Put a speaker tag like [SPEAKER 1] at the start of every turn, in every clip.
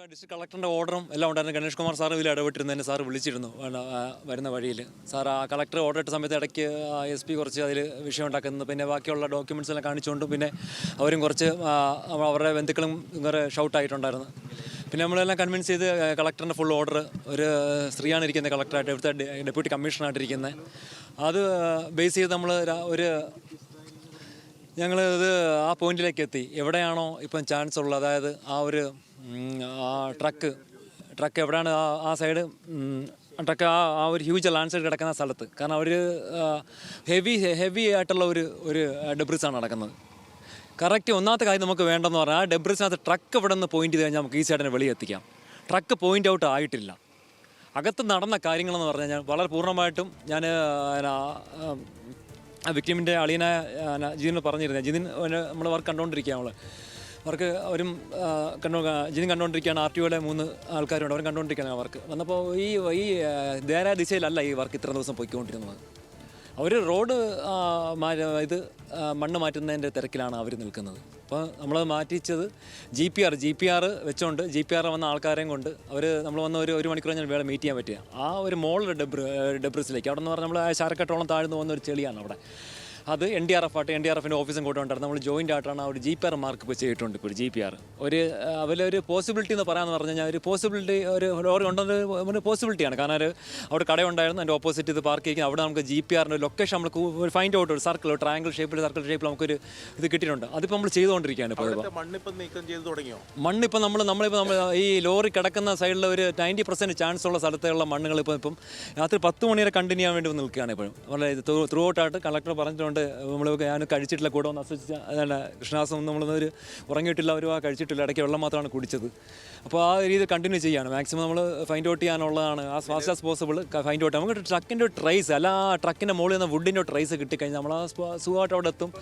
[SPEAKER 1] ഇപ്പോൾ ഡിസ്ട്രിക്ട് കളക്ടറിന്റെ ഓർഡറും എല്ലാം ഉണ്ടായിരുന്നു. ഗണേഷ് കുമാർ സാറും ഇതിൽ ഇടപെട്ടിരുന്നതിന് സാർ വിളിച്ചിരുന്നു. വരുന്ന വഴിയിൽ. സാർ ആ കളക്ടർ ഓർഡർ ഇട്ട സമയത്ത് ഇടയ്ക്ക് എസ് പി കുറച്ച് അതിൽ വിഷയം ഉണ്ടാക്കുന്നത് പിന്നെ ബാക്കിയുള്ള ഡോക്യുമെന്റ്സ് എല്ലാം കാണിച്ചുകൊണ്ടും പിന്നെ അവരും കുറച്ച് അവരുടെ ബന്ധുക്കളും ഇങ്ങനെ ഷൗട്ടായിട്ടുണ്ടായിരുന്നു പിന്നെ നമ്മളെല്ലാം കൺവിൻസ് ചെയ്ത് കളക്ടറിന്റെ ഫുൾ ഓർഡർ ഒരു സ്ത്രീയാണ് ഇരിക്കുന്നത് കളക്ടറായിട്ട്. ഇവിടുത്തെ ഡെപ്യൂട്ടി കമ്മീഷണറായിട്ടിരിക്കുന്നത് അത് ബേസ് ചെയ്ത് നമ്മൾ ഒരു ഞങ്ങൾ ഇത് ആ പോയിന്റിലേക്ക് എത്തി എവിടെയാണോ ഇപ്പം ചാൻസ് ഉള്ളത്. അതായത് ആ ഒരു ആ ട്രക്ക് ട്രക്ക് എവിടെയാണ് ആ സൈഡ് ട്രക്ക് ആ ആ ഒരു ഹ്യൂജ് ലാൻഡ് സൈഡ് കിടക്കുന്ന സ്ഥലത്ത്. കാരണം അവർ ഹെവി ഹെവി ആയിട്ടുള്ള ഒരു ഒരു ഡെബ്രിസാണ് നടക്കുന്നത്. കറക്റ്റ് ഒന്നാമത്തെ കാര്യം നമുക്ക് വേണ്ടെന്ന് പറഞ്ഞാൽ ആ ഡെബ്രിസിനകത്ത് ട്രക്ക് ഇവിടെ നിന്ന് പോയിന്റ് ചെയ്ത് കഴിഞ്ഞാൽ നമുക്ക് ഈ സൈഡിനെ വെളിയെത്തിക്കാം ട്രക്ക് പോയിന്റ് ഔട്ട് ആയിട്ടില്ല. അകത്ത് നടന്ന കാര്യങ്ങളെന്ന് പറഞ്ഞു കഴിഞ്ഞാൽ വളരെ പൂർണമായിട്ടും ഞാൻ വിക്ടിമിന്റെ അളിയനായ ജിതിന് പറഞ്ഞിരുന്നത് ജിതിൻ നമ്മൾ വർക്ക് കണ്ടുകൊണ്ടിരിക്കുകയാണ് നമ്മൾ വർക്ക് അവരും കണ്ടു ജിതിൻ കണ്ടുകൊണ്ടിരിക്കുകയാണ് ആർ ടി ഒയുടെ മൂന്ന് ആൾക്കാരുണ്ട്. അവരും കണ്ടുകൊണ്ടിരിക്കുകയാണ് വർക്ക് വന്നപ്പോൾ ഈ ഈ നേരായ ദിശയിലല്ല ഈ വർക്ക് ഇത്ര ദിവസം പൊയ്ക്കൊണ്ടിരുന്നത്. അവർ റോഡ് ഇത് മണ്ണ് മാറ്റുന്നതിന്റെ തിരക്കിലാണ് അവർ നിൽക്കുന്നത്. അപ്പോൾ നമ്മൾ മാറ്റിച്ചത് G P R G P R വെച്ചുകൊണ്ട് ജി പി ആർ വന്ന ആൾക്കാരെയും കൊണ്ട് അവർ നമ്മൾ വന്ന ഒരു ഒരു മണിക്കൂർ ഞാൻ വേറെ മീറ്റ് ചെയ്യാൻ പറ്റിയ ആ ഒരു മോളിൽ ഡെബ്രി ഡെബ്രിസിലേക്ക് അവിടെ നിന്ന് പറഞ്ഞാൽ നമ്മൾ ശാരക്കട്ടോളം താഴ്ന്നു പോകുന്ന ഒരു ചെളിയാണ് അവിടെ. അത് എൻ ഡി ആർ എഫ് ആട്ടെ എൻ ഡി ആർ എഫിന്റെ ഓഫീസും കൊണ്ടുകൊണ്ടായിരുന്നു നമ്മൾ ജോയിന്റ് ആയിട്ടാണ് ആ ഒരു ജി പി ആർ മാർക്ക് ഇപ്പോൾ ചെയ്തിട്ടുണ്ട് ഇപ്പോൾ ജി പി ആർ ഒരു അവലൊരു പോസിബിലിറ്റി എന്ന് പറയാമെന്ന് പറഞ്ഞു കഴിഞ്ഞാൽ ഒരു പോസിബിലിറ്റി ഒരു ലോറി ഉണ്ടെന്ന് ഒരു പോസിബിലിറ്റിയാണ് കാരണം ഒരു അവിടെ കടയുണ്ടായിരുന്നു അതിന്റെ ഓപ്പോസിറ്റ് ഇത് പാർക്ക് ചെയ്യുന്നത് അവിടെ നമുക്ക് ജി പി ആറിന്റെ ലൊക്കേഷൻ നമുക്ക് ഒരു ഫൈൻഡ് ഔട്ട് ഒരു സർക്കിൾ ട്രയാങ്കിൾ ഷേപ്പിൽ സർക്കിൾ ഷേപ്പിൽ നമുക്കൊരു ഇത് കിട്ടിയിട്ടുണ്ട്. അതിപ്പോൾ നമ്മൾ ചെയ്തുകൊണ്ടിരിക്കുകയാണ് ഇപ്പോൾ
[SPEAKER 2] മണ്ണിപ്പം നീക്കം ചെയ്ത് തുടങ്ങിയോ?
[SPEAKER 1] മണ്ണിപ്പോൾ നമ്മൾ നമ്മളിപ്പോൾ നമ്മൾ ഈ ലോറി കിടക്കുന്ന സൈഡിൽ ഒരു നയന്റി പെർസെന്റ് ചാൻസ് ഉള്ള സ്ഥലത്തുള്ള മണ്ണുകൾ ഇപ്പോൾ ഇപ്പം രാത്രി പത്ത് മണി വരെ കണ്ടിന്യൂ ചെയ്യാൻ വേണ്ടി നിൽക്കുകയാണ് ഇപ്പോഴും. വളരെ ത്രൂ ഔട്ടായിട്ട് കളക്ടർ പറഞ്ഞിട്ടുണ്ട് നമ്മൾ ഞാൻ കഴിച്ചിട്ടില്ല കൂടെ ഒന്ന് അസ്വസിച്ച അതല്ല കൃഷ്ണാസം ഒരു ഉറങ്ങിയിട്ടില്ല ഒരു ആ കഴിച്ചിട്ടില്ല ഇടയ്ക്ക് വെള്ളം മാത്രമാണ് കുടിച്ചത്. അപ്പോൾ ആ രീതി കണ്ടിന്യൂ ചെയ്യാണ്. മാക്സിമം നമ്മൾ ഫൈൻഡ് ഔട്ട് ചെയ്യാനുള്ളതാണ്. ആ fast as possible find out നമുക്ക് ട്രക്കിന്റെ ട്രേസ് അല്ല ആ ട്രക്കിന്റെ മുകളിൽ നിന്ന് വുഡിന്റെ ട്രേസ് കിട്ടിക്കഴിഞ്ഞാൽ നമ്മൾ ആ സുഖമായിട്ട് അവിടെ എത്തും.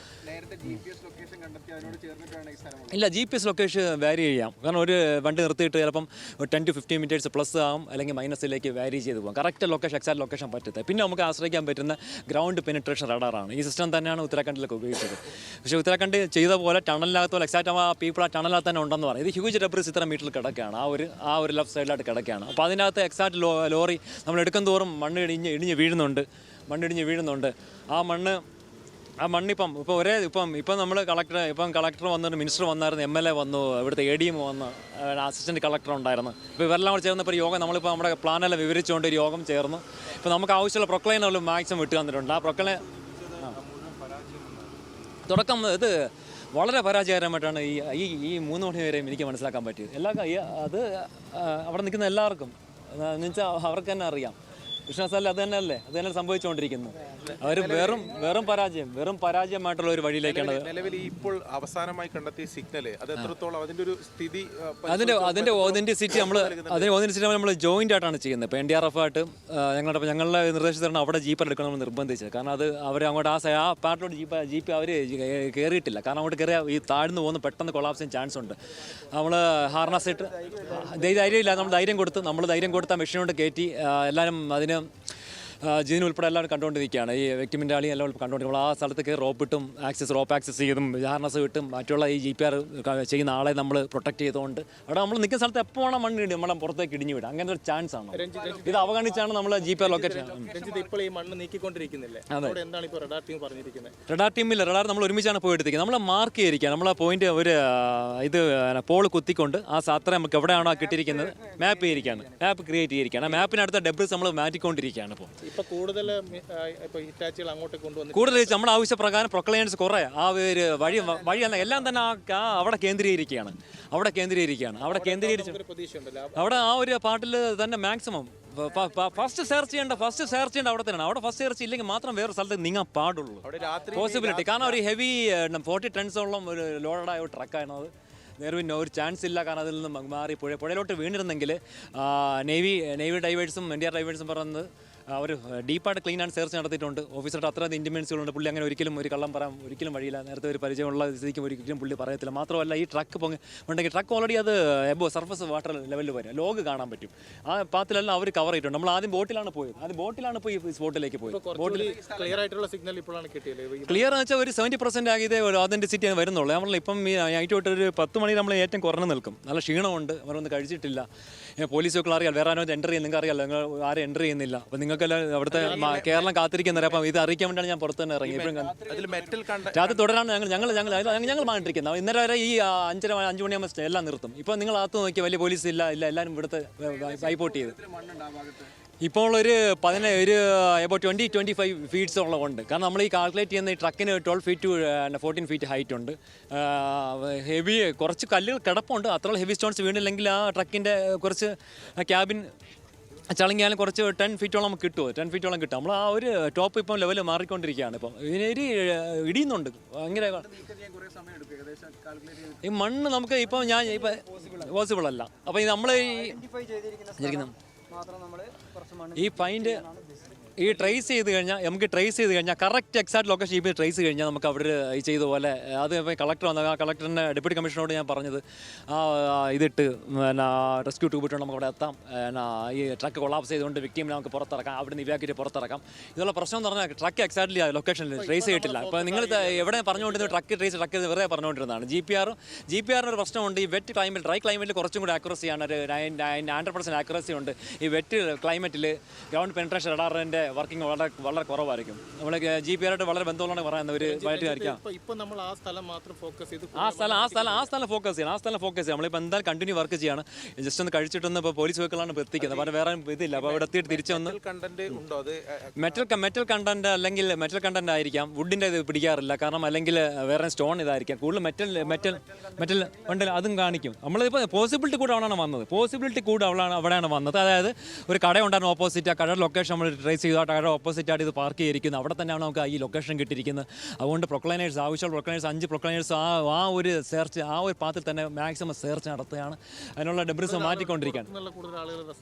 [SPEAKER 1] ഇല്ല ജി പി എസ് ലൊക്കേഷൻ വാരി ചെയ്യാം. കാരണം ഒരു വണ്ടി നിർത്തിയിട്ട് ചിലപ്പം ten to fifteen minutes plus ആവും അല്ലെങ്കിൽ മൈനസിലേക്ക് വാരി ചെയ്ത് പോകും കറക്റ്റ് ലൊക്കേഷൻ എക്സാക്ട് ലൊക്കേഷൻ പറ്റത്തെ പിന്നെ നമുക്ക് ആശ്രയിക്കാൻ പറ്റുന്ന ഗ്രൗണ്ട് പെനിട്രേഷൻ റഡാറാണ് ഈ സിസ്റ്റം തന്നെയാണ് ഉത്തരാഖണ്ഡിലൊക്കെ ഉപയോഗിച്ചത്. പക്ഷേ ഉത്തരാഖണ്ഡ് ചെയ്ത പോലെ ടണലിനകത്ത് പോലെ എക്സാക്ട് ആ പീപ്പിൾ ആ ടണലിനകത്ത് തന്നെ ഉണ്ടെന്ന് പറയും. ഇത് ഹ്യൂജ് ഡെബ്രിസ് ഇത്ര മീറ്ററിൽ കിടക്കുകയാണ്. ആ ഒരു ആ ഒരു ലെഫ്റ്റ് സൈഡിലായിട്ട് കിടക്കുകയാണ്. അപ്പോൾ അതിനകത്ത് എക്സാക്ട് ലോറി നമ്മൾ എടുക്കും തോറും മണ്ണ് ഇടിഞ്ഞ് ഇടിഞ്ഞ് വീഴുന്നുണ്ട്. മണ്ണിടിഞ്ഞ് വീഴുന്നുണ്ട്. ആ മണ്ണ് ആ മണ്ണിപ്പം ഇപ്പോൾ ഒരേ ഇപ്പം ഇപ്പം നമ്മൾ കളക്ടർ ഇപ്പം കളക്ടർ വന്നിട്ട് മിനിസ്റ്റർ വന്നായിരുന്നു എം എൽ എ വന്നു ഇവിടുത്തെ എ ഡി എം വന്നു അസിസ്റ്റന്റ് കളക്ടർ ഉണ്ടായിരുന്നു. ഇപ്പോൾ ഇവരെല്ലാം കൂടെ ചേർന്നപ്പോൾ യോഗം നമ്മളിപ്പോൾ നമ്മുടെ പ്ലാനെല്ലാം വിവരിച്ചുകൊണ്ട് ഒരു യോഗം ചേർന്നു. ഇപ്പോൾ നമുക്ക് ആവശ്യമുള്ള പ്രൊക്ലൈനുകളും മാക്സിമം വിട്ടു തന്നിട്ടുണ്ട്. ആ പ്രൊക്ലൈൻ തുടക്കം ഇത് വളരെ പരാജയകരമായിട്ടാണ് ഈ ഈ ഈ മൂന്ന് മണി വരെയും എനിക്ക് മനസ്സിലാക്കാൻ പറ്റിയത്. എല്ലാ അത് അവിടെ നിൽക്കുന്ന എല്ലാവർക്കും എന്നുവെച്ചാൽ അവർക്ക് തന്നെ അറിയാം. കൃഷ്ണസാലിൽ അത് തന്നെയല്ലേ? അത് തന്നെ സംഭവിച്ചുകൊണ്ടിരിക്കുന്നു അവർ വെറും വെറും പരാജയം വെറും പരാജയമായിട്ടുള്ള ഒരു വഴിയിലേക്കാണ്
[SPEAKER 2] നിലവിൽ ഇപ്പോൾ അവസാനമായി കണ്ടെത്തിയ സിഗ്നൽ അത് എത്രത്തോളം അതിന്റെ ഒരു സ്ഥിതി
[SPEAKER 1] അതിന്റെ അതിന്റെ ഓതന്റിസിറ്റി നമ്മൾ അതിന്റെ ഓതന്റിസിറ്റി നമ്മൾ ജോയിന്റ് ആയിട്ടാണ് ചെയ്യുന്നത് ഇപ്പോൾ എൻ ഡി ആർ എഫ് ആയിട്ട് ഞങ്ങളുടെ ഞങ്ങളുടെ നിർദ്ദേശത്തിലാണ് അവിടെ ജീപ്പ് എടുക്കണം എന്ന് നിർബന്ധിച്ചത്. കാരണം അത് അവർ അങ്ങോട്ട് ആ ആ പാർട്ടിലോട്ട് ജീപ്പ് ജീപ്പ് അവർ കയറിയിട്ടില്ല കാരണം അങ്ങോട്ട് കയറിയ ഈ താഴ്ന്നു പോകുന്ന പെട്ടെന്ന് കൊളാപ്സ് ചെയ്യാൻ ചാൻസ് ഉണ്ട്. നമ്മൾ ഹാർനസ് ഇട്ട് ധൈര്യം ഇല്ല നമ്മൾ ധൈര്യം കൊടുത്ത് നമ്മൾ ധൈര്യം കൊടുത്ത മെഷീനോട് കൊണ്ട് കയറ്റി എല്ലാവരും അതിന് ആ, ജിതിൻ ഉൾപ്പെടെ എല്ലാവരും കണ്ടുകൊണ്ടിരിക്കുകയാണ്. ഈ വ്യക്തിമിന്റെ ആളി എല്ലാം കണ്ടുകൊണ്ടിരിക്കുമ്പോൾ ആ സ്ഥലത്തേക്ക് റോപ്പ് ഇട്ടും ആക്സസ് റോപ്പ് ആക്സസ് ചെയ്തും ഹാർനസ് ഇട്ടും മറ്റുള്ള ഈ ജി പി ആർ ചെയ്യുന്ന ആളെ നമ്മൾ പ്രൊട്ടക്ട് ചെയ്തുകൊണ്ട് അവിടെ നമ്മൾ നിൽക്കുന്ന സ്ഥലത്ത് എപ്പോൾ വേണം മണ്ണ് ഇടും? നമ്മളെ പുറത്തേക്ക് ഇടിഞ്ഞു വിടാം. അങ്ങനെ ഒരു ചാൻസ് ആണ്. ഇത് അവഗണിച്ചാണ് നമ്മൾ G P R locate
[SPEAKER 3] Ranjith ഇപ്പോൾ ഈ മണ്ണ് നീക്കിക്കൊണ്ടിരിക്കുന്നില്ലേ? എന്താണ് ഇപ്പോൾ റഡാർ ടീം പറഞ്ഞിരിക്കുന്നത്?
[SPEAKER 1] റഡാർ ടീമിൽ റഡാർ നമ്മൾ ഒരുമിച്ചാണ് പോയി എടുത്തിരിക്കുന്നത് നമ്മൾ മാർക്ക് ചെയ്തിരിക്കുക നമ്മൾ ആ പോയിന്റ് ഒരു ഇത് പോൾ കുത്തിക്കൊണ്ട് ആ സാത്ര നമുക്ക് എവിടെയാണോ കിട്ടിയിരിക്കുന്നത്? മാപ്പ് ചെയ്തിരിക്കുകയാണ്. മാപ്പ് ക്രിയേറ്റ് ചെയ്തിരിക്കുകയാണ്. ആ മാപ്പിനടുത്ത ഡെബ്രിസ് നമ്മൾ മാറ്റിക്കൊണ്ടിരിക്കുകയാണ് ഇപ്പോൾ.
[SPEAKER 3] ഇപ്പൊ കൂടുതൽ ഇപ്പൊ ഹിറ്റാച്ചികൾ അങ്ങോട്ട് കൊണ്ടുവന്ന്
[SPEAKER 1] കൂടുതൽ നമ്മുടെ ആവശ്യപ്രകാരം പ്രൊക്ലയൻസ് കുറേ. ആ ഒരു വഴി വഴി എന്ന എല്ലാം തന്നെ ആ അവിടെ കേന്ദ്രീകരിക്കുകയാണ്. അവിടെ കേന്ദ്രീകരിക്കുകയാണ്. അവിടെ കേന്ദ്രീകരിച്ച് അവിടെ ആ ഒരു പാട്ടിൽ തന്നെ മാക്സിമം ഫസ്റ്റ് സെർച്ച് ചെയ്യേണ്ട ഫസ്റ്റ് സെർച്ച് ചെയ്യേണ്ട അവിടെ തന്നെയാണ്. അവിടെ ഫസ്റ്റ് സെർച്ച് ഇല്ലെങ്കിൽ മാത്രം വേറെ സ്ഥലത്ത് നീങ്ങാൻ പാടുള്ളൂ.
[SPEAKER 2] അവിടെ രാത്രി
[SPEAKER 1] പോസിബിലിറ്റി കാരണം ഒരു ഹെവി ഫോർട്ടി ടൺസോളം ഒരു ലോഡായ ഒരു ട്രക്കായിരുന്നത് അത്. നേർവിന് ഒരു ചാൻസ് ഇല്ല. കാരണം അതിൽ നിന്ന് മാറി പുഴ പുഴയിലോട്ട് വീണിരുന്നെങ്കിൽ നേവി നേവി ഡൈവേഴ്സും എൻ ഡി ആർ ഡൈവേഴ്സും പറയുന്നത് അവർ ഡീപ്പായിട്ട് ക്ലീൻ ആൻഡ് സെർച്ച് നടത്തിയിട്ടുണ്ട്. ഓഫീസറുടെ അത്ര ഇന്റിമെൻസുകളുണ്ട് പുള്ളി അങ്ങനെ ഒരിക്കലും ഒരു കള്ളം പറയാൻ ഒരിക്കലും വഴിയില്ല. നേരത്തെ ഒരു പരിചയമുള്ള സ്ഥിതിക്ക് ഒരിക്കലും പുള്ളി പറയത്തില്ല. മാത്രമല്ല ഈ ട്രക്ക് പൊങ്ങി ഉണ്ടെങ്കിൽ ട്രക്ക് ഓൾറെഡി അത് എബോ സർഫസ് വാട്ടർ ലെവലിൽ വരും ലോഗ് കാണാൻ പറ്റും. ആ പാത്തിലെല്ലാം അവർ കവർ ചെയ്തിട്ടുണ്ട്. നമ്മൾ ആദ്യം ബോട്ടിലാണ് പോയത്. ആദ്യം ബോട്ടിലാണ് പോയി ഈ സ്പോട്ടിലേക്ക് പോയത്.
[SPEAKER 3] ബോട്ടിൽ ക്ലിയർ ആയിട്ടുള്ള സിഗ്നൽ ഇപ്പോഴാണ് കിട്ടിയത്.
[SPEAKER 1] ക്ലിയർ എന്ന് വെച്ചാൽ ഒരു സെവന്റി പെർസെന്റ് ആകിയതേ ഒരു ആണ് വരുന്നുള്ളൂ. നമ്മൾ ഇപ്പം ഈ തൊട്ട് ഒരു പത്ത് മണി നമ്മൾ ഏറ്റവും കുറഞ്ഞു നിൽക്കും. നല്ല ക്ഷീണമുണ്ട്. അവരൊന്നും കഴിച്ചിട്ടില്ല. ഏ, പോലീസൊക്കെ അറിയാം വേറെ ആരോ എന്റർ ചെയ്യുന്ന നിങ്ങൾക്ക് അറിയാമല്ലോ നിങ്ങൾ ആരും എന്റർ ചെയ്യുന്നില്ല അപ്പോൾ നിങ്ങൾക്കെല്ലാം അവിടുത്തെ കേരളം കാത്തിരിക്കുന്നവരെ അപ്പം ഇത് അറിയിക്കാൻ വേണ്ടിയാണ് ഞാൻ പുറത്ത് തന്നെ ഇറങ്ങി ഇപ്പോഴും
[SPEAKER 2] അതിൽ മെറ്റൽ കണ്ട
[SPEAKER 1] രാത്രി തുടരാണ് ഞങ്ങൾ ഞങ്ങൾ ഞങ്ങൾ ഞങ്ങൾ മാണ്ടിരിക്കുന്നത് ഇന്നലെ വരെ ഈ അഞ്ചര അഞ്ച് മണിയാകുമ്പോൾ എല്ലാം നിർത്തും ഇപ്പോൾ നിങ്ങൾ അകത്ത് നോക്കിയാൽ വലിയ പോലീസ് ഇല്ല ഇല്ല എല്ലാവരും ഇവിടുത്തെ ബൈപ്പോട്ട് ചെയ്ത് ഇപ്പോൾ ഒരു പതിന ഒരു about twenty twenty five feets ഉള്ളതുണ്ട്. കാരണം നമ്മൾ ഈ കാൽക്കുലേറ്റ് ചെയ്യുന്ന ഈ ട്രക്കിന് twelve feet to fourteen feet height ഉണ്ട്. ഹെവി കുറച്ച് കല്ലുകൾ കിടപ്പുണ്ട്. അത്ര ഹെവി സ്റ്റോൺസ് വീണില്ലെങ്കിൽ ആ ട്രക്കിന്റെ കുറച്ച് ക്യാബിൻ ചളങ്ങിയാലും കുറച്ച് ടെൻ ഫീറ്റോളം നമുക്ക് കിട്ടുമോ ടെൻ ഫീറ്റോളം കിട്ടും. നമ്മൾ ആ ഒരു ടോപ്പ് ഇപ്പോൾ ലെവൽ മാറിക്കൊണ്ടിരിക്കുകയാണ് ഇപ്പം. ഇതിനൊരു ഇടിയുന്നുണ്ട്. ഭയങ്കര ഈ മണ്ണ് നമുക്ക് ഇപ്പം ഞാൻ ഇപ്പം പോസിബിൾ അല്ല. അപ്പം നമ്മൾ ഈ ഈ ഫൈൻഡ് ഈ ട്രേസ് ചെയ്ത് കഴിഞ്ഞാൽ നമുക്ക് ട്രേസ് ചെയ്ത് കഴിഞ്ഞാൽ കറക്റ്റ് എക്സാക്ട് ലൊക്കേഷൻ ഇപ്പോൾ ട്രേസ് കഴിഞ്ഞാൽ നമുക്ക് അവിടെ ഈ ചെയ്ത പോലെ അത് കളക്ടർ വന്ന ആ കളക്ടറിന്റെ ഡെപ്യൂട്ടി കമ്മീഷനോട് ഞാൻ പറഞ്ഞത് ആ ഇതിട്ട് പിന്നെ റെസ്ക്യൂ ട്യൂബ് ഇട്ട് നമുക്ക് അവിടെ എത്താം. പിന്നെ ഈ ട്രക്ക് കൊളാപ്സ് ചെയ്തുകൊണ്ട് വിക്ടീമിനെ നമുക്ക് പുറത്തിറക്കാം. അവിടെ നിന്ന് ഇവാക്കിയിട്ട് പുറത്തിറക്കാം. ഇതുള്ള പ്രശ്നം എന്ന് പറഞ്ഞാൽ ട്രക്ക് എക്സാക്ട്ലി ലൊക്കേഷനിൽ ട്രേസ് ചെയ്തിട്ടില്ല. ഇപ്പോൾ നിങ്ങൾ എവിടെ പറഞ്ഞുകൊണ്ടിരുന്ന ട്രക്ക് ട്രേസ് ട്രക്ക് വെറുതെ പറഞ്ഞുകൊണ്ടിരുന്നതാണ്. ജി പി ആറും ജി പി ആറിന് ഒരു പ്രശ്നമുണ്ട്. ഈ വെറ്റ് ക്ലൈമറ്റ് ഡ്രൈ ക്ലൈമറ്റിൽ കുറച്ചും കൂടി ആക്യുറസിയാണ് ഒരു nine nine hundred percent accuracy ഉണ്ട്. ഈ വെറ്റ് ക്ലൈമറ്റിൽ ഗ്രൗണ്ട് പെൻട്രേഷൻ റഡാറിന്റെ വർക്കിംഗ് വളരെ വളരെ കുറവായിരിക്കും. നമ്മൾ ജി പി ആയിട്ട് വളരെ ബന്ധമുള്ളതാണ് പറയുന്നത് ഒരു വയറ്റുകാരിക്കാം
[SPEAKER 3] ഇപ്പൊ നമ്മൾ ആ സ്ഥലം മാത്രം ഫോക്കസ് ചെയ്ത്
[SPEAKER 1] ആ സ്ഥലം ആ സ്ഥലം ആ സ്ഥലം ഫോക്കസ് ചെയ്യണം. ആ സ്ഥലം ഫോക്കസ് ചെയ്യാം നമ്മളിപ്പോൾ എന്തായാലും കണ്ടിന്യൂ വർക്ക് ചെയ്യാണ്. ജസ്റ്റ് ഒന്ന് കഴിച്ചിട്ടൊന്ന് ഇപ്പോൾ പോലീസ് വെഹിക്കിളാണ് ഇപ്പോൾ എത്തിക്കുന്നത്. അപ്പോൾ വേറെ ഇതില്ല. അപ്പോൾ അവിടെ എത്തിയിട്ട് തിരിച്ചു വന്ന്
[SPEAKER 2] മെറ്റൽ കണ്ടന്റ് ഉണ്ടോ അത്?
[SPEAKER 1] മെറ്റൽ കണ്ടന്റ് അല്ലെങ്കിൽ മെറ്റൽ കണ്ടന്റ് ആയിരിക്കാം. വുഡിന്റെ ഇത് പിടിക്കാറില്ല. കാരണം അല്ലെങ്കിൽ വേറെ സ്റ്റോൺ ഇതായിരിക്കാം. കൂടുതൽ മെറ്റൽ മെറ്റൽ മെറ്റൽ ഉണ്ടല്ലോ അതും കാണിക്കും. നമ്മളിപ്പോൾ പോസിബിലിറ്റി കൂടെ അവിടെയാണ് വന്നത്. പോസിബിലിറ്റി കൂടെ അവിടെയാണ് അവിടെയാണ് വന്നത്. അതായത് ഒരു കട ഉണ്ടായിരുന്നു ഓപ്പോസിറ്റ് ആ കടയുടെ ലൊക്കേഷൻ നമ്മൾ ട്രേസ് ചെയ്തു. ആ ഓപ്പോസിറ്റ് ആയിട്ട് ഇത് പാർക്ക് ചെയ്തിരിക്കുന്നത് അവിടെ തന്നെയാണ് നമുക്ക് ഈ ലൊക്കേഷൻ കിട്ടിയിരിക്കുന്നത്. അതുകൊണ്ട് പ്രൊക്ലൈനേഴ്സ് ആവശ്യമുള്ള പ്രൊക്ലൈനേഴ്സ് അഞ്ച് പ്രൊക്ലൈനേഴ്സ് ആ ആ ഒരു സെർച്ച് ആ ഒരു പാത്തിൽ തന്നെ മാക്സിമം സെർച്ച് നടത്തുകയാണ്. അതിനുള്ള ഡെബ്രിസ് മാറ്റിക്കൊണ്ടിരിക്കുകയാണ്.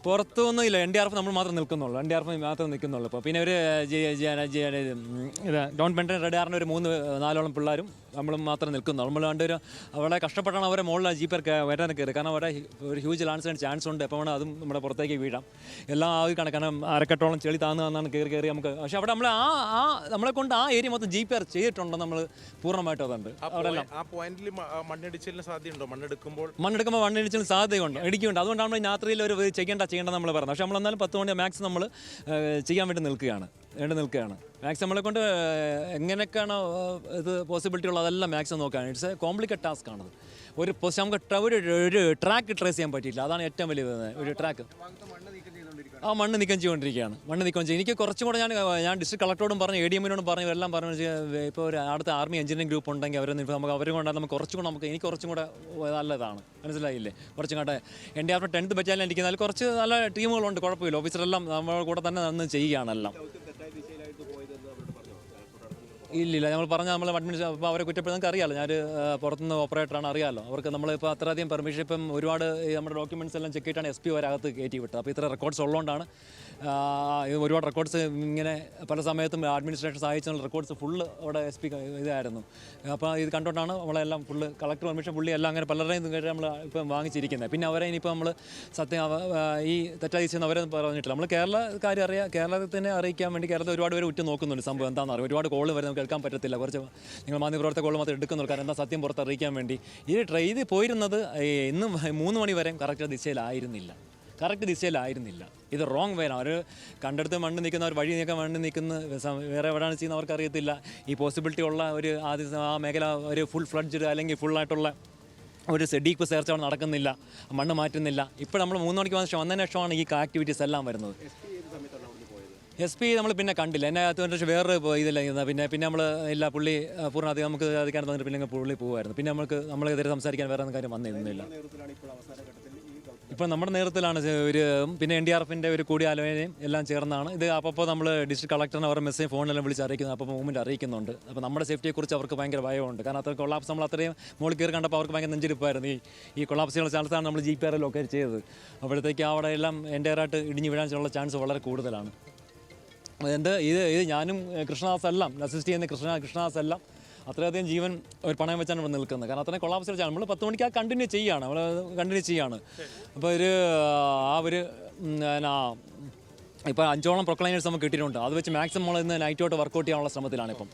[SPEAKER 1] പുറത്തൊന്നും ഇല്ല എൻ ഡി ആർ എഫ് നമ്മൾ മാത്രം നിൽക്കുന്നുള്ളൂ. എൻ ഡി ആർ എഫ് മാത്രം നിൽക്കുന്നുള്ളൂ. അപ്പോൾ പിന്നെ ഒരു ഡോൺ പെന്റൻ റെഡാറിന് ഒരു മൂന്ന് നാലോളം പിള്ളേരും നമ്മളും മാത്രം നിൽക്കുന്നു. നമ്മൾ രണ്ടുപേരും അവിടെ കഷ്ടപ്പെട്ടാണ് അവരെ മുകളിൽ ജീപ്പർ വരാൻ കയറി കാരണം അവിടെ ഒരു ഹ്യൂജ് ലാൻസിന് ചാൻസ് ഉണ്ട്. അപ്പോൾ അതും നമ്മുടെ പുറത്തേക്ക് വീഴാം. എല്ലാം ആ കണക്കാണ്. കാരണം അരക്കെട്ടോളം ചെളി താന്ന് താന്നാണ് കയറി കയറി നമുക്ക് പക്ഷേ അവിടെ നമ്മൾ ആ ആ നമ്മളെ കൊണ്ട് ആ ഏരിയ മൊത്തം ജി പി ആർ ചെയ്തിട്ടുണ്ട് നമ്മൾ പൂർണമായിട്ടും അതുണ്ട്.
[SPEAKER 2] ആ പോയിന്റിൽ മണ്ണിടിച്ചിലിന് സാധ്യതയുണ്ടോ? മണ്ണെടുക്കുമ്പോൾ?
[SPEAKER 1] മണ്ണെടുക്കുമ്പോൾ മണ്ണിടിച്ചിൽ സാധ്യതയുണ്ട്. ഇടിക്കുന്നുണ്ട് അതുകൊണ്ടാണ് രാത്രിയിൽ ഒരു ചെയ്യേണ്ട ചെയ്യേണ്ട നമ്മൾ പറയുന്നത് പക്ഷേ നമ്മൾ എന്നാലും പത്ത് മണി മാക്സ് നമ്മൾ ചെയ്യാൻ വേണ്ടി നിൽക്കുകയാണ്. വേണ്ടി നിൽക്കുകയാണ്. മാക്സ് നമ്മളെ കൊണ്ട് എങ്ങനെയൊക്കെയാണ് ഇത് പോസിബിലിറ്റി ഉള്ളത് അതെല്ലാം മാക്സ് നോക്കുകയാണ്. ഇറ്റ്സ് എ കോംപ്ലിക്കേറ്റ് ടാസ്ക് ആണത്. ഒരു നമുക്ക് ഒരു ഒരു ട്രാക്ക് ട്രേസ് ചെയ്യാൻ പറ്റിയില്ല അതാണ് ഏറ്റവും വലിയ. ഒരു ട്രാക്ക് ആ മണ്ണ് നീക്കം ചെയ്തുകൊണ്ടിരിക്കുകയാണ്. മണ്ണ് നീക്കം ചെയ്യും എനിക്ക് കുറച്ചും കൂടെ ഞാൻ ഞാൻ ഡിസ്ട്രിക്ട് കളക്ടറോടും പറഞ്ഞു എ ഡി എമ്മിനോടും പറഞ്ഞു എല്ലാം പറഞ്ഞു ഇപ്പോൾ ഒരു അടുത്ത ആർമി എഞ്ചിനീയറിംഗ് ഗ്രൂപ്പ് ഉണ്ടെങ്കിൽ അവരെ നമുക്ക് അവരും കൊണ്ടാണ് നമുക്ക് കുറച്ചും കൂടെ നമുക്ക് എനിക്ക് കുറച്ചും കൂടെ നല്ലതാണ്. മനസ്സിലായില്ലേ? കുറച്ചും കൂടെ എന്റെ ആർമി ടെൻത്ത് ബറ്റാലിയൻ നല്ല കുറച്ച് നല്ല ടീമുകളുണ്ട് കുഴപ്പമില്ല. ഓഫീസറെല്ലാം നമ്മുടെ കൂടെ തന്നെ നിന്ന് ചെയ്യുകയാണെല്ലാം ഇല്ലില്ല നമ്മൾ പറഞ്ഞ നമ്മൾ അഡ്മിനിസ്ട്രേ അപ്പോൾ അവരെ കുറ്റപ്പെടുന്ന അറിയാമല്ലോ ഞാൻ പുറത്തുനിന്ന് ഓപ്പറേറ്ററാണ് അറിയാമല്ലോ അവർക്ക് നമ്മളിപ്പോൾ അത്രയധികം പെർമിഷൻ ഇപ്പം ഒരുപാട് നമ്മുടെ ഡോക്യുമെന്റ്സ് എല്ലാം ചെക്ക് ചെയ്തിട്ടാണ് എസ് പി ഒരകത്ത് കയറ്റി വിട്ടത്. അപ്പോൾ ഇത്ര റെക്കോർഡ്സ് ഉള്ളതുകൊണ്ടാണ് ഒരുപാട് റെക്കോർഡ്സ് ഇങ്ങനെ പല സമയത്തും അഡ്മിനിസ്ട്രേഷൻ സഹായിച്ചുള്ള റെക്കോർഡ്സ് ഫുള്ള് അവിടെ എസ് പി ഇതായിരുന്നു. അപ്പോൾ ഇത് കണ്ടുകൊണ്ടാണ് നമ്മളെല്ലാം ഫുള്ള് കളക്ടർ പെർമിഷൻ പുള്ളി എല്ലാം അങ്ങനെ പലരുടെയും കേട്ട് നമ്മൾ ഇപ്പം വാങ്ങിച്ചിരിക്കുന്നത് പിന്നെ അവരെ ഇനിയിപ്പോൾ നമ്മൾ സത്യം ഈ തെറ്റായി തെറ്റാതിച്ചെന്ന് അവരെ പറഞ്ഞിട്ടില്ല. നമ്മൾ കേരള കാര്യം അറിയാം കേരളത്തിനെ അറിയിക്കാൻ വേണ്ടി കേരളത്തിൽ ഒരുപാട് പേര് ഉറ്റു നോക്കുന്നുണ്ട് സംഭവം എന്താണെന്ന് അറിയാം? ഒരുപാട് കോൾ വരെ നമുക്ക് കേൾക്കാൻ പറ്റത്തില്ല. കുറച്ച് നിങ്ങൾ മാധ്യമപ്രവർത്തക കോൾ മാത്രം എടുക്കുന്നുള്ളൂ. കാരണം എന്താ സത്യം പുറത്തറിയിക്കാൻ വേണ്ടി. ഈ ട്രെയിൻ പോയിരുന്നത് ഇന്നും മൂന്ന് മണി വരെ കറക്റ്റ് ദിശയിലായിരുന്നില്ല. കറക്റ്റ് ദിശയിലായിരുന്നില്ല. ഇത് റോങ് വേണം അവർ കണ്ടെടുത്ത് മണ്ണ് നിൽക്കുന്ന അവർ വഴി നീക്കാൻ മണ്ണ് നിൽക്കുന്ന വേറെ എവിടെയാണ് ചെയ്യുന്നത് അവർക്ക് അറിയത്തില്ല ഈ പോസിബിലിറ്റി ഉള്ള ഒരു ആദ്യ ആ മേഖല ഒരു ഫുൾ ഫ്ലഡ്ജ് അല്ലെങ്കിൽ ഫുള്ളായിട്ടുള്ള ഒരു ഡീപ്പ് സെർച്ച് അവിടെ നടക്കുന്നില്ല. മണ്ണ് മാറ്റുന്നില്ല. ഇപ്പോൾ നമ്മൾ മൂന്ന് മണിക്ക് വന്ന ശേഷം വന്നതിന് ശേഷമാണ് ഈ ആക്ടിവിറ്റീസ് എല്ലാം വരുന്നത്. എസ് പി നമ്മൾ പിന്നെ കണ്ടില്ല. എന്നെ അകത്ത് പക്ഷേ വേറെ ഇപ്പൊ ഇതില്ല പിന്നെ പിന്നെ നമ്മൾ ഇല്ല പുള്ളി പൂർണ അധികം നമുക്ക് അധികാരം തന്നിട്ട് പിന്നെ പുള്ളി പോകുമായിരുന്നു പിന്നെ നമുക്ക് നമ്മളെതിരെ സംസാരിക്കാൻ വേറെ കാര്യം വന്നിരുന്നില്ല. ഇപ്പം നമ്മുടെ നേതൃത്വത്തിലാണ് ഒരു പിന്നെ എൻ ഡി ആർ എഫിന്റെ ഒരു കൂടിയാലോചനയും എല്ലാം ചേർന്നാണ്. ഇത് അപ്പോൾ നമ്മൾ ഡിസ്ട്രിക്ട് കളക്ടറിനെ അവരുടെ മെസ്സേജ് ഫോണിലെല്ലാം വിളിച്ച് അറിയിക്കുന്നു. അപ്പോൾ മൂവ്മെന്റ് അറിയിക്കുന്നുണ്ട്. അപ്പോൾ നമ്മുടെ സേഫ്റ്റിയെക്കുറിച്ച് അവർക്ക് ഭയങ്കര ഭയമുണ്ട്. കാരണം അത്ര കൊളാപ്സ് നമ്മൾ അത്രയും മുകളിൽ കയറി കണ്ടപ്പോൾ അവർക്ക് ഭയങ്കര നെഞ്ചിരിപ്പായിരുന്നു. ഈ ഈ കൊളാപ്സുകളുടെ സ്ഥലത്താണ് നമ്മൾ ജി പി ആർ ലൊക്കേറ്റ് ചെയ്തത്. അപ്പോഴത്തേക്ക് അവിടെ എല്ലാം എന്റെ ആയിട്ട് ഇടിഞ്ഞു വീഴാൻ ചാൻസ് വളരെ കൂടുതലാണ്. എന്റെ ഇത് ഇത് ഞാനും കൃഷ്ണദാസ് എല്ലാം അസിസ്റ്റ് ചെയ്യുന്ന കൃഷ്ണ കൃഷ്ണദാസ് എല്ലാം അത്രയധികം ജീവൻ ഒരു പണയം വെച്ചാണ് ഇവിടെ നിൽക്കുന്നത്. കാരണം അത്രയും കൊള്ളാമസ് വെച്ചാൽ നമ്മൾ പത്ത് മണിക്ക് ആ കണ്ടിന്യൂ ചെയ്യുകയാണ് നമ്മൾ കണ്ടിന്യൂ ചെയ്യുകയാണ് അപ്പോൾ ഒരു ആ ഒരു എന്നാ ഇപ്പോൾ അഞ്ചോളം പ്രൊക്ലൈനേഴ്സ് നമുക്ക് കിട്ടിയിട്ടുണ്ട്. അത് വെച്ച് മാക്സിമം നമ്മൾ ഇന്ന് നൈറ്റ് ഔട്ട് വർക്കൗട്ട് ചെയ്യാനുള്ള ശ്രമത്തിലാണ് ഇപ്പം.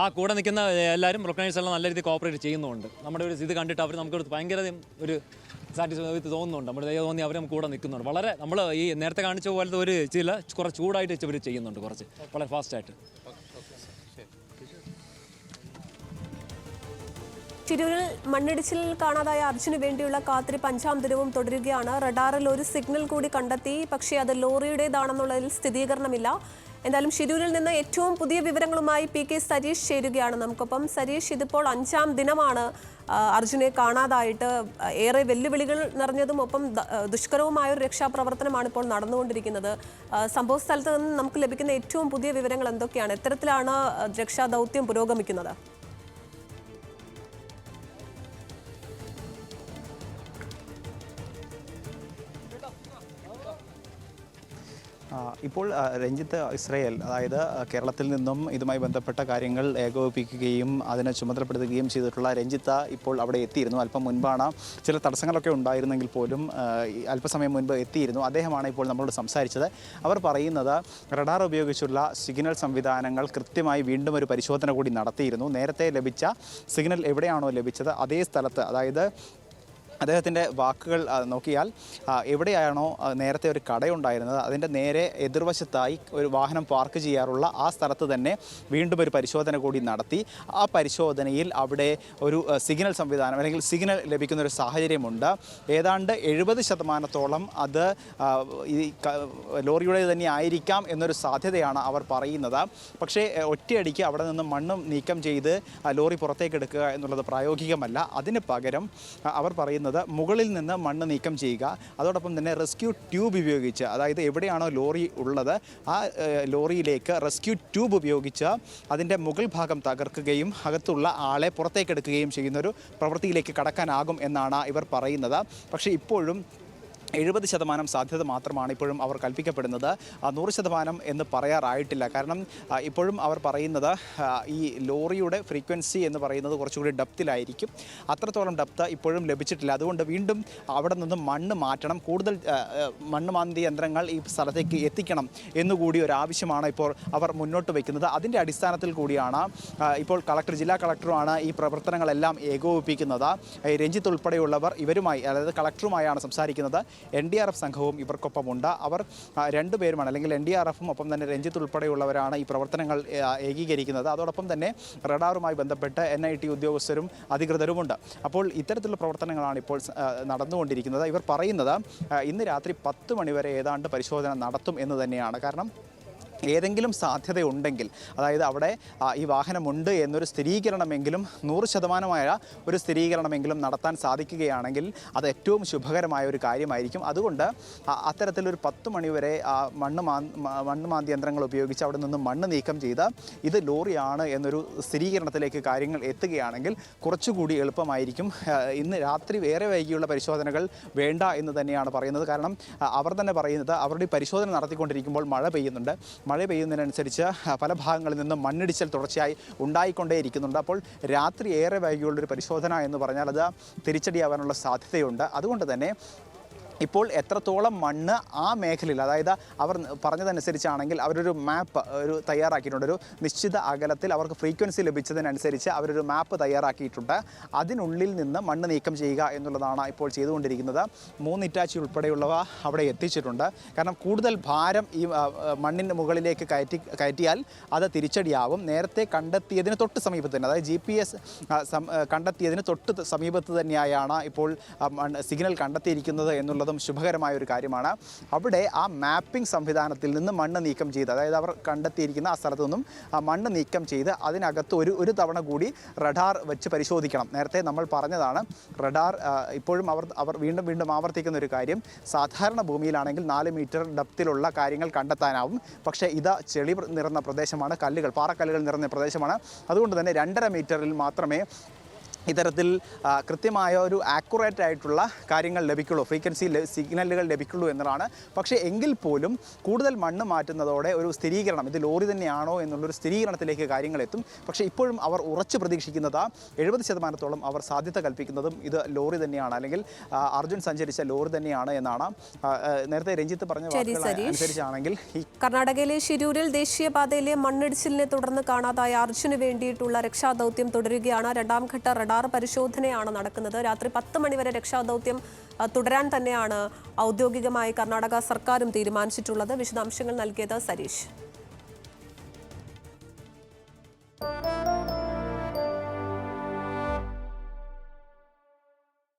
[SPEAKER 1] ആ കൂടെ നിൽക്കുന്ന എല്ലാവരും പ്രൊക്ലൈനേഴ്സ് എല്ലാം നല്ല രീതിയിൽ കോപ്പറേറ്റ് ചെയ്യുന്നുണ്ട് നമ്മുടെ ഒരു ഇത് കണ്ടിട്ട് അവർ നമുക്ക് ഭയങ്കര ഒരു സാറ്റിസ്ഫൈ തോന്നുന്നുണ്ട്. നമ്മുടെ ദൈവം തോന്നി അവർ കൂടെ നിൽക്കുന്നുണ്ട്. വളരെ നമ്മൾ ഈ നേരത്തെ കാണിച്ച പോലത്തെ ഒരു ചില കുറച്ച് ചൂടായിട്ട് ഇവർ ചെയ്യുന്നുണ്ട് കുറച്ച്. വളരെ ഫാസ്റ്റായിട്ട്.
[SPEAKER 4] തിരൂരിൽ മണ്ണിടിച്ചിൽ കാണാതായ അർജുന് വേണ്ടിയുള്ള കാത്തിരിപ്പ് അഞ്ചാം ദിനവും തുടരുകയാണ്. റഡാറിൽ ഒരു സിഗ്നൽ കൂടി കണ്ടെത്തി. പക്ഷേ അത് ലോറിയുടേതാണെന്നുള്ളതിൽ സ്ഥിരീകരണമില്ല. എന്തായാലും ഷിരൂരിൽ നിന്ന് ഏറ്റവും പുതിയ വിവരങ്ങളുമായി പി കെ സരീഷ് ചേരുകയാണ് നമുക്കൊപ്പം. സരീഷ് ഇതിപ്പോൾ അഞ്ചാം ദിനമാണ്. അർജുനെ കാണാതായിട്ട് ഏറെ വെല്ലുവിളികൾ നിറഞ്ഞതും ഒപ്പം ദുഷ്കരവുമായ ഒരു രക്ഷാപ്രവർത്തനമാണ് ഇപ്പോൾ നടന്നുകൊണ്ടിരിക്കുന്നത്. സംഭവ സ്ഥലത്ത് നിന്ന് നമുക്ക് ലഭിക്കുന്ന ഏറ്റവും പുതിയ വിവരങ്ങൾ എന്തൊക്കെയാണ്? എത്തരത്തിലാണ് രക്ഷാദൗത്യം പുരോഗമിക്കുന്നത്?
[SPEAKER 5] ഇപ്പോൾ രഞ്ജിത്ത് ഇസ്രയേൽ അതായത് കേരളത്തിൽ നിന്നും ഇതുമായി ബന്ധപ്പെട്ട കാര്യങ്ങൾ ഏകോപിപ്പിക്കുകയും അതിനെ ചുമതലപ്പെടുത്തുകയും ചെയ്തിട്ടുള്ള രഞ്ജിത്ത് ഇപ്പോൾ അവിടെ എത്തിയിരുന്നു. അല്പം മുൻപാണ് ചില തടസ്സങ്ങളൊക്കെ ഉണ്ടായിരുന്നെങ്കിൽ പോലും അല്പസമയം മുൻപ് എത്തിയിരുന്നു. അദ്ദേഹമാണ് ഇപ്പോൾ നമ്മളോട് സംസാരിച്ചത്. അവർ പറയുന്നത് റഡാർ ഉപയോഗിച്ചുള്ള സിഗ്നൽ സംവിധാനങ്ങൾ കൃത്യമായി വീണ്ടും ഒരു പരിശോധന കൂടി നടത്തിയിരുന്നു. നേരത്തെ ലഭിച്ച സിഗ്നൽ എവിടെയാണോ ലഭിച്ചത് അതേ സ്ഥലത്ത് അതായത് അദ്ദേഹത്തിന്റെ വാക്കുകൾ നോക്കിയാൽ എവിടെയാണോ നേരത്തെ ഒരു കടയുണ്ടായിരുന്നത്. അതിന്റെ നേരെ എതിർവശത്തായി ഒരു വാഹനം പാർക്ക് ചെയ്യാറുള്ള ആ സ്ഥലത്ത് തന്നെ വീണ്ടും ഒരു പരിശോധന കൂടി നടത്തി. ആ പരിശോധനയിൽ അവിടെ ഒരു സിഗ്നൽ സംവിധാനം അല്ലെങ്കിൽ സിഗ്നൽ ലഭിക്കുന്ന ഒരു സാഹചര്യമുണ്ട്. ഏതാണ്ട് എഴുപത് ശതമാനത്തോളം അത് ഈ ലോറിയുടെ തന്നെ ആയിരിക്കാം എന്നൊരു സാധ്യതയാണ് അവർ പറയുന്നത്. പക്ഷേ ഒറ്റയടിക്ക് അവിടെ നിന്ന് മണ്ണും നീക്കം ചെയ്ത് ലോറി പുറത്തേക്ക് എടുക്കുക എന്നുള്ളത് പ്രായോഗികമല്ല. അതിന് പകരം അവർ പറയുന്നത് മുകളിൽ നിന്ന് മണ്ണ് നീക്കം ചെയ്യുക. അതോടൊപ്പം തന്നെ റെസ്ക്യൂ ട്യൂബ് ഉപയോഗിച്ച് അതായത് എവിടെയാണോ ലോറി ഉള്ളത് ആ ലോറിയിലേക്ക് റെസ്ക്യൂ ട്യൂബ് ഉപയോഗിച്ച് അതിന്റെ മുകൾ ഭാഗം തകർക്കുകയും അകത്തുള്ള ആളെ പുറത്തേക്കെടുക്കുകയും ചെയ്യുന്ന ഒരു പ്രവൃത്തിയിലേക്ക് കടക്കാനാകും എന്നാണ് ഇവർ പറയുന്നത്. പക്ഷേ ഇപ്പോഴും എഴുപത് ശതമാനം സാധ്യത മാത്രമാണ് ഇപ്പോഴും അവർ കൽപ്പിക്കപ്പെടുന്നത്. നൂറ് ശതമാനം എന്ന് പറയാറായിട്ടില്ല. കാരണം ഇപ്പോഴും അവർ പറയുന്നത് ഈ ലോറിയുടെ ഫ്രീക്വൻസി എന്ന് പറയുന്നത് കുറച്ചുകൂടി ഡെപ്തിലായിരിക്കും. അത്രത്തോളം ഡെപ്ത് ഇപ്പോഴും ലഭിച്ചിട്ടില്ല. അതുകൊണ്ട് വീണ്ടും അവിടെ നിന്ന് മണ്ണ് മാറ്റണം. കൂടുതൽ മണ്ണ് മാന്തി യന്ത്രങ്ങൾ ഈ സ്ഥലത്തേക്ക് എത്തിക്കണം എന്നുകൂടി ഒരു ആവശ്യമാണ് ഇപ്പോൾ അവർ മുന്നോട്ട് വയ്ക്കുന്നത് അതിന്റെ അടിസ്ഥാനത്തിൽ കൂടിയാണ് ഇപ്പോൾ കളക്ടർ ജില്ലാ കളക്ടറുമാണ് ഈ പ്രവർത്തനങ്ങളെല്ലാം ഏകോപിപ്പിക്കുന്നത്. രഞ്ജിത്ത് ഉൾപ്പെടെയുള്ളവർ ഇവരുമായി അതായത് കളക്ടറുമായാണ് സംസാരിക്കുന്നത്. എൻ ഡി ആർ എഫ് സംഘവും ഇവർക്കൊപ്പമുണ്ട്. അവർ രണ്ടുപേരുമാണ്. അല്ലെങ്കിൽ എൻ ഡി ആർ എഫും ഒപ്പം തന്നെ രഞ്ജിത്ത് ഉൾപ്പെടെയുള്ളവരാണ് ഈ പ്രവർത്തനങ്ങൾ ഏകീകരിക്കുന്നത്. അതോടൊപ്പം തന്നെ റഡാറുമായി ബന്ധപ്പെട്ട് എൻ ഐ ടി ഉദ്യോഗസ്ഥരും അധികൃതരുമുണ്ട്. അപ്പോൾ ഇത്തരത്തിലുള്ള പ്രവർത്തനങ്ങളാണ് ഇപ്പോൾ നടന്നുകൊണ്ടിരിക്കുന്നത്. ഇവർ പറയുന്നത് ഇന്ന് രാത്രി പത്ത് മണിവരെ ഏതാണ്ട് പരിശോധന നടത്തും എന്ന് തന്നെയാണ്. കാരണം ഏതെങ്കിലും സാധ്യതയുണ്ടെങ്കിൽ അതായത് അവിടെ ഈ വാഹനമുണ്ട് എന്നൊരു സ്ഥിരീകരണമെങ്കിലും നൂറ് ശതമാനമായ ഒരു സ്ഥിരീകരണമെങ്കിലും നടത്താൻ സാധിക്കുകയാണെങ്കിൽ അത് ഏറ്റവും ശുഭകരമായ ഒരു കാര്യമായിരിക്കും. അതുകൊണ്ട് അത്തരത്തിലൊരു പത്ത് മണിവരെ മണ്ണ് മാ മണ്ണ് മാന്തി യന്ത്രങ്ങൾ ഉപയോഗിച്ച് അവിടെ നിന്ന് മണ്ണ് നീക്കം ചെയ്ത് ഇത് ലോറിയാണ് എന്നൊരു സ്ഥിരീകരണത്തിലേക്ക് കാര്യങ്ങൾ എത്തുകയാണെങ്കിൽ കുറച്ചുകൂടി എളുപ്പമായിരിക്കും. ഇന്ന് രാത്രി വേറെ വൈകിയുള്ള പരിശോധനകൾ വേണ്ട എന്ന് തന്നെയാണ് പറയുന്നത്. കാരണം അവർ തന്നെ പറയുന്നത് അവരുടെ പരിശോധന നടത്തിക്കൊണ്ടിരിക്കുമ്പോൾ മഴ പെയ്യുന്നുണ്ട്. മഴ പെയ്യുന്നതിനനുസരിച്ച് പല ഭാഗങ്ങളിൽ നിന്നും മണ്ണിടിച്ചൽ തുടർച്ചയായി ഉണ്ടായിക്കൊണ്ടേയിരിക്കുന്നുണ്ട്. അപ്പോൾ രാത്രി ഏറെ വൈകിയുള്ളൊരു പരിശോധന എന്ന് പറഞ്ഞാൽ അത് തിരിച്ചടിയാവാനുള്ള സാധ്യതയുണ്ട്. അതുകൊണ്ട് തന്നെ ഇപ്പോൾ എത്രത്തോളം മണ്ണ് ആ മേഖലയിൽ അതായത് അവർ പറഞ്ഞതനുസരിച്ചാണെങ്കിൽ അവരൊരു മാപ്പ് ഒരു തയ്യാറാക്കിയിട്ടുണ്ട്. ഒരു നിശ്ചിത അകലത്തിൽ അവർക്ക് ഫ്രീക്വൻസി ലഭിച്ചതിനനുസരിച്ച് അവരൊരു മാപ്പ് തയ്യാറാക്കിയിട്ടുണ്ട്. അതിനുള്ളിൽ നിന്ന് മണ്ണ് നീക്കം ചെയ്യുക എന്നുള്ളതാണ് ഇപ്പോൾ ചെയ്തുകൊണ്ടിരിക്കുന്നത്. മൂന്ന് ഇറ്റാച്ചി ഉൾപ്പെടെയുള്ളവ അവിടെ എത്തിച്ചിട്ടുണ്ട്. കാരണം കൂടുതൽ ഭാരം ഈ മണ്ണിന് മുകളിലേക്ക് കയറ്റി കയറ്റിയാൽ അത് തിരിച്ചടിയാവും. നേരത്തെ കണ്ടെത്തിയതിന് തൊട്ട് സമീപത്ത് തന്നെ അതായത് ജി പി എസ് കണ്ടെത്തിയതിന് തൊട്ട് സമീപത്ത് തന്നെയായാണ് ഇപ്പോൾ സിഗ്നൽ കണ്ടെത്തിയിരിക്കുന്നത് എന്നുള്ളതും ശുഭകരമായ ഒരു കാര്യമാണ്. അവിടെ ആ മാപ്പിംഗ് സംവിധാനത്തിൽ നിന്ന് മണ്ണ് നീക്കം ചെയ്ത് അതായത് അവർ കണ്ടെത്തിയിരിക്കുന്ന ആ സ്ഥലത്തു നിന്നും ആ മണ്ണ് നീക്കം ചെയ്ത് അതിനകത്ത് ഒരു ഒരു തവണ കൂടി റഡാർ വെച്ച് പരിശോധിക്കണം. നേരത്തെ നമ്മൾ പറഞ്ഞതാണ് റഡാർ ഇപ്പോഴും അവർ അവർ വീണ്ടും വീണ്ടും ആവർത്തിക്കുന്ന ഒരു കാര്യം. സാധാരണ ഭൂമിയിലാണെങ്കിൽ നാല് മീറ്റർ ഡപ്തിലുള്ള കാര്യങ്ങൾ കണ്ടെത്താനാവും. പക്ഷേ ഇത് ചെളി നിറഞ്ഞ പ്രദേശമാണ് കല്ലുകൾ പാറക്കല്ലുകൾ നിറഞ്ഞ പ്രദേശമാണ്. അതുകൊണ്ട് തന്നെ രണ്ടര മീറ്ററിൽ മാത്രമേ ഇത്തരത്തിൽ കൃത്യമായ ഒരു ആക്യുറേറ്റ് ആയിട്ടുള്ള കാര്യങ്ങൾ ലഭിക്കുള്ളൂ ഫ്രീക്വൻസി സിഗ്നലുകൾ ലഭിക്കുള്ളൂ എന്നതാണ്. പക്ഷേ എങ്കിൽ പോലും കൂടുതൽ മണ്ണ് മാറ്റുന്നതോടെ ഒരു സ്ഥിരീകരണം ഇത് ലോറി തന്നെയാണോ എന്നുള്ളൊരു സ്ഥിരീകരണത്തിലേക്ക് കാര്യങ്ങൾ എത്തും. പക്ഷേ ഇപ്പോഴും അവർ ഉറച്ചു പ്രതീക്ഷിക്കുന്നത് എഴുപത് ശതമാനത്തോളം അവർ സാധ്യത കൽപ്പിക്കുന്നതും ഇത് ലോറി തന്നെയാണ്. അല്ലെങ്കിൽ അർജുൻ സഞ്ചരിച്ച ലോറി തന്നെയാണ് എന്നാണ് നേരത്തെ രഞ്ജിത്ത് പറഞ്ഞ. അനുസരിച്ചാണെങ്കിൽ
[SPEAKER 4] കർണാടകയിലെ ശിരൂരിൽ ദേശീയപാതയിലെ മണ്ണിടിച്ചിലിനെ തുടർന്ന് കാണാതായ അർജുന് വേണ്ടിയിട്ടുള്ള രക്ഷാദൗത്യം തുടരുകയാണ്. രണ്ടാം ഘട്ട റഡാർ പരിശോധനയാണ് നടക്കുന്നത്. രാത്രി പത്ത് മണിവരെ രക്ഷാദൗത്യം തുടരാൻ തന്നെയാണ് ഔദ്യോഗികമായി കർണാടക സർക്കാരും തീരുമാനിച്ചിട്ടുള്ളത്. വിശദാംശങ്ങൾ നൽകിയത് സരീഷ്.